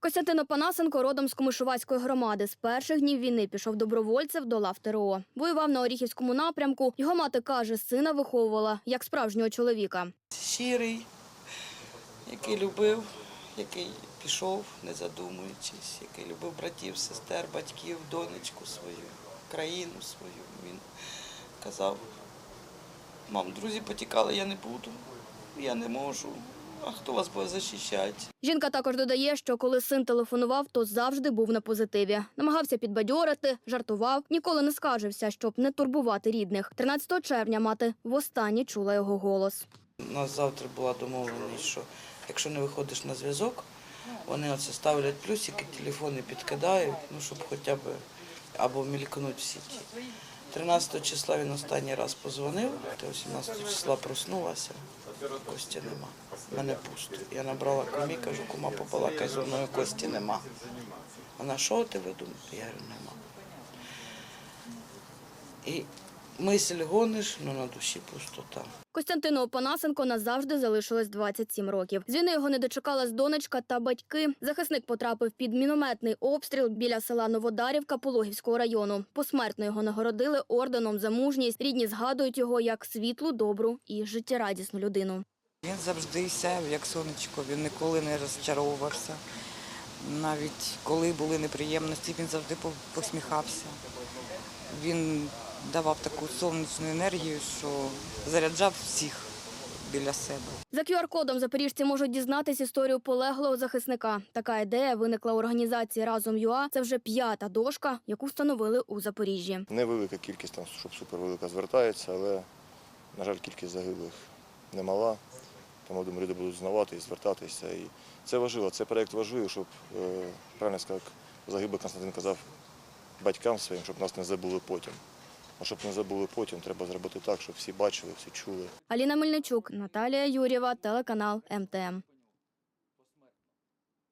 Костянтин Опанасенко родом з Комишувацької громади. З перших днів війни пішов добровольцем до лав ТРО. Воював на Оріхівському напрямку. Його мати каже, сина виховувала як справжнього чоловіка. щирий, який любив, який пішов, не задумуючись, який любив братів, сестер, батьків, донечку свою, країну свою. Він казав, мам, друзі потікали, я не буду, я не можу. А хто вас буде захищати? Жінка також додає, що коли син телефонував, то завжди був на позитиві. Намагався підбадьорити, жартував, ніколи не скаржився, щоб не турбувати рідних. 13 червня мати востаннє чула його голос. У нас завтра була домовленість, що якщо не виходиш на зв'язок, вони оце ставлять плюсики, телефони підкидають, ну щоб хоча б або мількнуть в сіті. 13 числа він останній раз позвонив, 18 числа проснулася, Кості нема. Мене пусто. Я набрала кумі, кажу, кума попала, мною, Кості нема. Вона, що ти видумав? Я говорю, нема. І мисль гониш, але на душі пустота. Костянтину Опанасенко назавжди залишилось 27 років. З війни його не дочекалась донечка та батьки. Захисник потрапив під мінометний обстріл біля села Новодарівка Пологівського району. Посмертно його нагородили орденом за мужність. Рідні згадують його як світлу, добру і життєрадісну людину. Він завжди сяяв, як сонечко, він ніколи не розчаровувався. Навіть коли були неприємності, він завжди по- посміхався. Він давав таку сонячну енергію, що заряджав всіх біля себе. За QR-кодом запоріжці можуть дізнатись історію полеглого захисника. Така ідея виникла у організації Разом ЮА. Це вже п'ята дошка, яку встановили у Запоріжжі. Невелика кількість там, щоб супервелика звертається, але, на жаль, кількість загиблих немала. Тому думаю, люди будуть знавати і звертатися. І це важливо, це проєкт важливий, щоб, е, правильно сказав, загиблий Константин казав батькам своїм, щоб нас не забули потім. А щоб не забули потім, треба зробити так, щоб всі бачили, всі чули. Аліна Мельничук, Наталія Юрєва, телеканал МТМ.